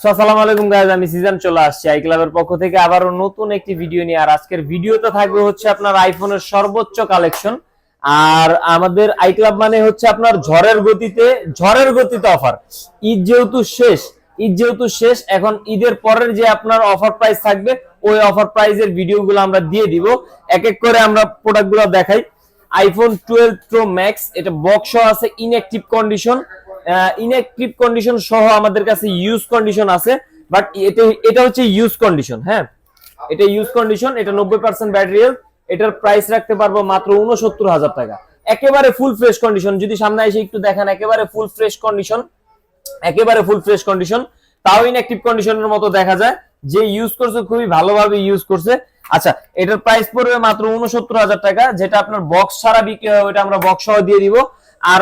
আসসালামু আলাইকুম গাইজ আমি সিজন চলে আসছি আই ক্লাবের পক্ষ থেকে। আবারও নতুন একটি ভিডিও নিয়ে, আর আজকের থাকবে হচ্ছে আপনার আইফোনের সর্বোচ্চ কালেকশন আর আমাদের আই ক্লাব মানে হচ্ছে আপনার ঝড়ের গতিতে ঝড়ের গতিতে অফার ঈদ যেহেতু শেষ, ঈদ যেহেতু শেষ, এখন ঈদের পরের যে আপনার অফার প্রাইস থাকবে, ওই অফার প্রাইসের ভিডিওগুলো আমরা দিয়ে দিব। এক এক করে আমরা প্রোডাক্টগুলো দেখাই। আইফোন টুয়েলভ প্রো ম্যাক্স এটা বক্স আছে ইনঅ্যাক্টিভ কন্ডিশন ইনঅ্যাক্টিভ কন্ডিশন সহ আমাদের কাছে ইউজ কন্ডিশন আছে বাট এটা এটা হচ্ছে ইউজ কন্ডিশন হ্যাঁ? এটা ইউজ কন্ডিশন এটা নব্বই পার্সেন্ট ব্যাটারি এটার প্রাইস রাখতে পারব মাত্র উনসত্তর হাজার টাকা। একেবারে ফুল ফ্রেশ কন্ডিশন যদি সামনে এসে একটু দেখান, একেবারে ফুল ফ্রেশ কন্ডিশন একেবারে ফুল ফ্রেশ কন্ডিশন তাও ইনঅ্যাক্টিভ কন্ডিশনের মতো দেখা যায়, যে ইউজ করছে খুবই ভালোভাবে ইউজ করছে। আচ্ছা এটার প্রাইস পড়বে মাত্র উনসত্তর হাজার টাকা, যেটা আপনার বক্স ছাড়া বিক্রি হয় ওটা আমরা বক্স সহ দিয়ে দিব। আর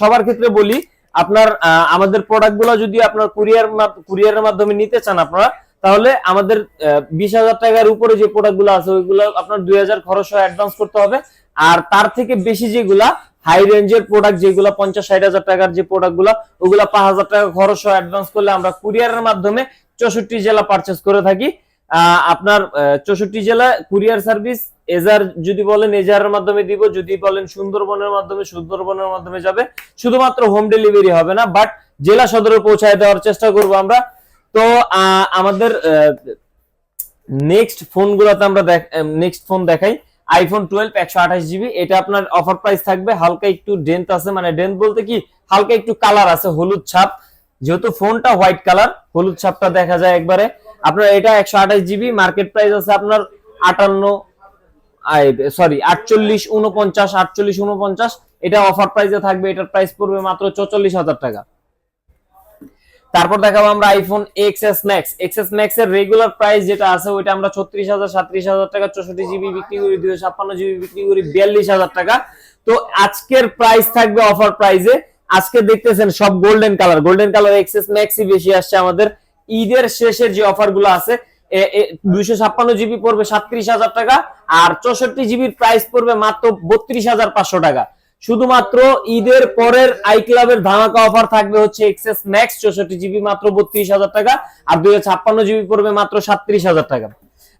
সবার ক্ষেত্রে বলি আপনার আমাদের প্রোডাক্টগুলো যদি আপনার কুরিয়ার কুরিয়ারের মাধ্যমে নিতে চান আপনারা, তাহলে আমাদের বিশ হাজার টাকার উপরে যে প্রোডাক্টগুলো আছে, ওইগুলো আপনার দুই হাজার খরচ অ্যাডভান্স করতে হবে। আর তার থেকে বেশি যেগুলা হাই রেঞ্জের প্রোডাক্ট যেগুলো পঞ্চাশ, ষাট হাজার টাকার যে প্রোডাক্টগুলো, ওগুলো পাঁচ হাজার টাকা খরচ অ্যাডভান্স করলে আমরা কুরিয়ারের মাধ্যমে চৌষট্টি জেলা পারচেস করে থাকি। আপনার চৌষট্টি জেলা কুরিয়ার সার্ভিস, এজার যদি বলেন এজারের মাধ্যমে দিব, যদি বলেন সুন্দরবনের মাধ্যমে সুন্দরবনের মাধ্যমে যাবে। শুধুমাত্র হোম ডেলিভারি হবে না বাট জেলা সদরে পৌঁছায় দেওয়ার চেষ্টা করব আমরা। তো আমাদের নেক্সট ফোনগুলোতে আমরা নেক্সট ফোন দেখাই। আইফোন টুয়েলভ একশো আঠাশ জিবি এটা আপনার অফার প্রাইস থাকবে, হালকা একটু ডেন্থ আছে মানে ডেন্থ বলতে কি, হালকা একটু কালার আছে, হলুদ ছাপ। যেহেতু ফোনটা হোয়াইট কালার হলুদ ছাপটা দেখা যায় একবারে। আপনার এটা একশো আঠাশ জিবি মার্কেট প্রাইস আছে আপনার আটান্ন সরি আটচল্লিশ উনপঞ্চাশ আটচল্লিশ উনপঞ্চাশ। এটা অফার প্রাইসে থাকবে, এটার প্রাইস পড়বে মাত্র চৌচল্লিশ হাজার টাকা। তারপর দেখাবো আমরা iPhone XS max XS max এর রেগুলার প্রাইস যেটা আছে, ওইটা আমরা ছত্রিশ হাজার, সাত্রিশ হাজার টাকা, চৌষট্টি জিবি বিক্রি করি, দুইশো ছাপ্পান্ন জিবি বিক্রি করি, বিয়াল্লিশ হাজার টাকা। তো আজকের প্রাইস থাকবে অফার প্রাইসে আজকে দেখতেছেন সব golden colour golden colour XS ম্যাক্সই বেশি আসছে আমাদের। ঈদের শেষের যে অফারগুলো আছে দুইশো ছাপ্পান্ন জিবি পড়বে সাতত্রিশ হাজার টাকা, আর চৌষট্টি জিবির প্রাইস পড়বে মাত্র বত্রিশ হাজার পাঁচশো টাকা। শুধুমাত্র ঈদের পরের আই ক্লাবের ধামাকা অফার থাকবে হচ্ছে এক্সএস ম্যাক্স চৌষট্টি জিবি মাত্র বত্রিশ হাজার টাকা, আর দুই ছাপ্পান্ন জিবি পড়বে মাত্র সাতত্রিশ হাজার টাকা।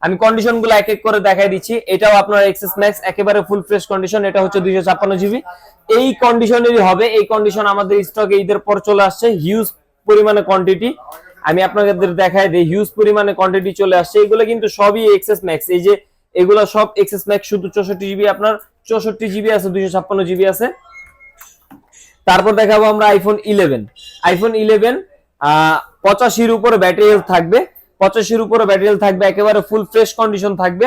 আমি কন্ডিশনগুলো এক এক করে দেখাই দিচ্ছি। এটাও আপনার এক্সএস ম্যাক্স একেবারে ফুল ফ্রেশ কন্ডিশন এটা হচ্ছে দুইশো ছাপ্পান্ন জিবি। এই কন্ডিশনেরই হবে, এই কন্ডিশন আমাদের স্টকে ঈদের পর চলে আসছে হিউজ পরিমাণে কোয়ান্টিটি আমি আপনাদের দেখাই দিই হিউজ পরিমাণে কোয়ান্টিটি চলে আসছে। এগুলো কিন্তু সবই এক্সেস ম্যাক্স এই যে, এগুলো সব এক্সেস ম্যাক্স শুধু চৌষট্টি জিবি আপনার, চৌষট্টি জিবি আছে, দুইশো ছাপ্পান্ন জিবি আছে। তারপর দেখাবো আমরা আইফোন ইলেভেন আইফোন ইলেভেন পঁচাশির উপরে ব্যাটারি হেলথ থাকবে। পঁচাশির উপরে ব্যাটারি হেলথ থাকবে, একেবারে ফুল ফ্রেশ কন্ডিশন থাকবে।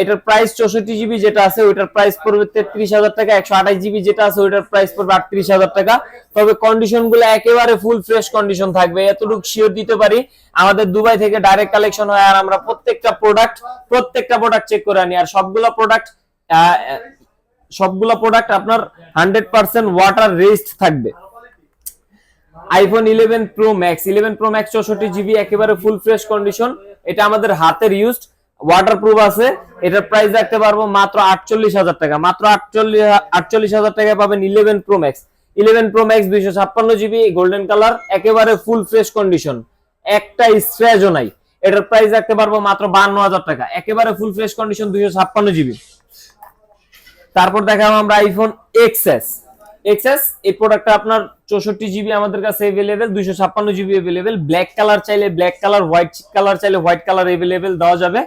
এটার প্রাইস চৌষট্টি জিবি যেটা আছে, ওইটার প্রাইস পড়বে তেত্রিশ হাজার টাকা, একশো আঠাশ জিবি যেটা আছে, ওইটার প্রাইস পড়বে আটত্রিশ হাজার টাকা। তবে কন্ডিশনগুলো একেবারে ফুল ফ্রেশ কন্ডিশন থাকবে, এতটুকু শিওর দিতে পারি। আমাদের দুবাই থেকে ডাইরেক্ট কালেকশন হয়, আর আমরা প্রত্যেকটা প্রোডাক্ট প্রত্যেকটা প্রোডাক্ট চেক করে আনি। আর সবগুলো প্রোডাক্ট সবগুলো প্রোডাক্ট আপনার হান্ড্রেড পার্সেন্ট ওয়াটার রেস্ট থাকবে। IPhone eleven pro max eleven pro max চৌষট্টি জিবি একেবারে ফুল ফ্রেশ কন্ডিশন এটা আমাদের হাতের ইউজড ওয়াটার প্রুফ আছে। এটার প্রাইস রাখতে পারব মাত্র আটচল্লিশ হাজার টাকা। মাত্র আটচল্লিশ আটচল্লিশ হাজার টাকা পাবেন eleven pro max eleven pro max দুইশো ছাপ্পান্ন জিবি গোল্ডেন কালার একেবারে ফুল ফ্রেশ কন্ডিশন একটা স্ক্র্যাচও নাই। এটার প্রাইস রাখতে পারব মাত্র বান্ন হাজার টাকা। একেবারে ফুল ফ্রেশ কন্ডিশন দুইশো ছাপ্পান্ন জিবি তারপর দেখাবো আমরা আইফোন এক্সএস এক্সএস এই প্রোডাক্টটা আপনার চৌষট্টি জিবি আমাদের কাছে এভেলেবেল দুইশো ছাপ্পান্ন জিবি এভেলেবেল ব্ল্যাক কালার চাইলে ব্ল্যাক কালার হোয়াইট কালার চাইলে হোয়াইট কালার এভেলেবেল দেওয়া যাবে।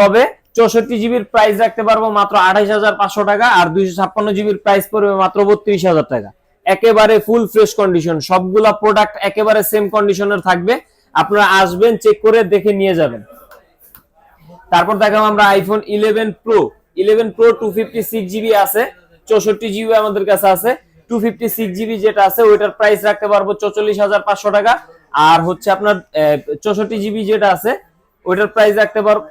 তবে চৌষট্টি জিবির প্রাইস রাখতে পারব মাত্র আঠাইশ হাজার পাঁচশো টাকা আর দুইশো ছাপ্পান্ন জিবির প্রাইস পড়বে মাত্র বত্রিশ হাজার টাকা। একেবারে ফুল ফ্রেশ কন্ডিশন সবগুলা প্রোডাক্ট একেবারে সেম কন্ডিশনের থাকবে। আপনারা আসবেন চেক করে দেখে নিয়ে যাবেন। তারপর দেখাবো আমরা iPhone eleven pro eleven pro two fifty six GB আছে, চৌষট্টি জিবি আমাদের কাছে আছে। টু ফিফটি সিক্স জিবি যেটা আছে, ওইটার প্রাইস রাখতে পারব চৌচল্লিশ হাজার পাঁচশো টাকা। আর হচ্ছে আপনার চৌষট্টি জিবি যেটা আছে, ওইটার প্রাইস রাখতে পারব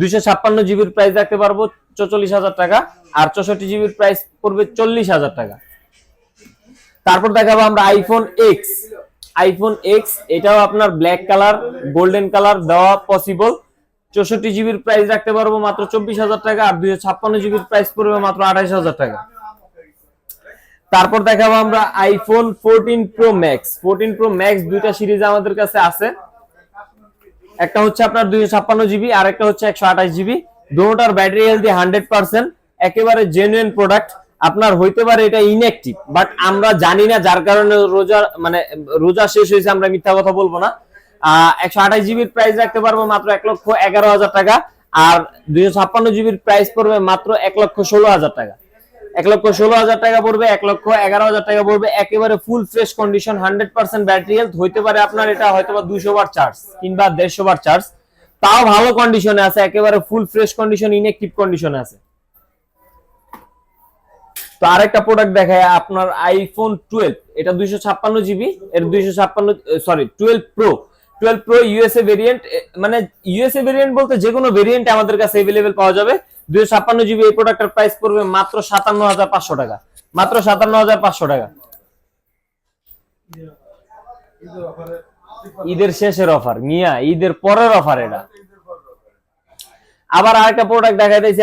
দুইশো ছাপ্পান্ন জিবির প্রাইস রাখতে পারব চৌচল্লিশ হাজার টাকা, আর চৌষট্টি জিবির প্রাইস পড়বে চল্লিশ হাজার টাকা। তারপর দেখাবো আমরা আইফোন এক্স আইফোন এক্স এটাও আপনার ব্ল্যাক কালার গোল্ডেন কালার দেওয়া পসিবল চৌষট্টি জিবির প্রাইস রাখতে পারব মাত্র চব্বিশ হাজার টাকা, আর দুইশো ছাপ্পান্ন জিবির প্রাইস পড়বে মাত্র আঠাইশ হাজার টাকা। তারপর দেখাবো আমরা iPhone fourteen pro max fourteen pro max দুইটা সিরিজ আমাদের কাছে আছে। একটা হচ্ছে আপনার দুইশো ছাপ্পান্ন জিবি আর একটা হচ্ছে একশো আঠাশ জিবি। দুটোটার ব্যাটারি হেলথি হান্ড্রেড পার্সেন্ট একেবারে জেনুইন প্রোডাক্ট আপনার হইতে পারে এটা ইনঅ্যাক্টিভ বাট আমরা জানি না যার কারণে রোজা মানে রোজা শেষ হয়েছে, আমরা মিথ্যা কথা বলব না। একশো আঠাশ জিবির প্রাইস রাখতে পারব মাত্র এক লক্ষ এগারো হাজার টাকা, আর দুইশো ছাপ্পান্ন জিবির প্রাইস পড়বে মাত্র এক লক্ষ ষোলো হাজার টাকা। এক লক্ষ ষোলো হাজার টাকা পড়বে, এক লক্ষ এগারো হাজার টাকা পড়বে। একেবারে full fresh condition hundred percent battery health হইতে পারে আপনার এটা হয়তো বা দুশো বার চার্জ কিংবা দেড়শো বার চার্জ তাও ভালো কন্ডিশনে আছে, একেবারে ফুল ফ্রেশ কন্ডিশন ইনএক্টিভ কন্ডিশনে আছে। তো আরেকটা প্রোডাক্ট দেখায় আপনার আইফোন টুয়েলভ এটা দুইশো ছাপ্পান্ন জিবি এর দুইশো ছাপ্পান্ন sorry twelve pro twelve pro USA variant মানে ইউএসএ ভেরিয়েন্ট বলতে যে কোনো ভেরিয়েন্ট আমাদের কাছে এভেলেবেল পাওয়া যাবে। দুইশো ছাপ্পান্ন জিবি এই প্রোডাক্টের প্রাইস পড়বে মাত্র সাতান্ন হাজার পাঁচশো টাকা। মাত্র সাতান্ন হাজার পাঁচশো টাকা। ঈদের শেষের অফার মিয়া, ঈদের পরের অফার এটা। আবার আরেকটা প্রোডাক্ট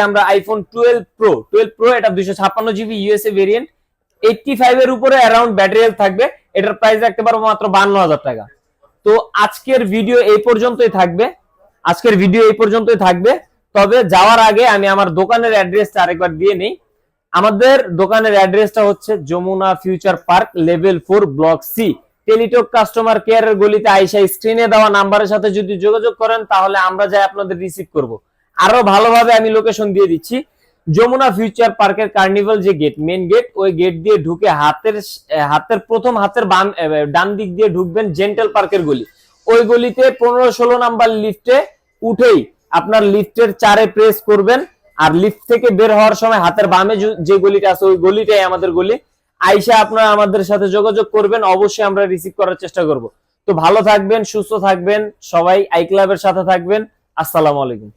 আমরা iPhone twelve pro twelve pro এটা দুইশো ছাপ্পান্ন GB USA variant eighty five এর উপরে অ্যারাউন্ড ব্যাটারি থাকবে। এটার প্রাইস রাখতে পারব মাত্র বান্ন হাজার টাকা। তো আজকের ভিডিও এই পর্যন্তই থাকবে। আজকের ভিডিও এই পর্যন্তই থাকবে। তবে যাওয়ার আগে আমি আমার দোকানের অ্যাড্রেসটা আরেকবার দিয়ে নেই। আমাদের দোকানের অ্যাড্রেসটা হচ্ছে Jamuna future park, level four, block C Teletalk customer কেয়ারের গলিতে আইসা স্ক্রিনে দেওয়া নাম্বারের সাথে যদি যোগাযোগ করেন, তাহলে আমরা যাই আপনাদের রিসিভ করব। আরও ভালোভাবে আমি লোকেশন দিয়ে দিচ্ছি। যমুনা ফিউচার পার্কের কার্নিভাল যে গেট মেন গেট, ওই গেট দিয়ে ঢুকে হাতের হাতের, প্রথম হাতের বাম ডান দিক দিয়ে ঢুকবেন জেন্টাল পার্কের গলি। ওই গলিতে পনেরো ষোলো নাম্বার লিফটে উঠেই আপনার লিফটের চারে প্রেস করবেন আর লিফট থেকে বের হওয়ার সময় হাতের বামে যে- গলিটা আছে, ওই গলিটাই আমাদের গলি। আইসা আপনারা আমাদের সাথে যোগাযোগ করবেন, অবশ্যই আমরা রিসিভ করার চেষ্টা করব। তো ভালো থাকবেন, সুস্থ থাকবেন, সবাই আই ক্লাবের সাথে থাকবেন। আসসালামু আলাইকুম।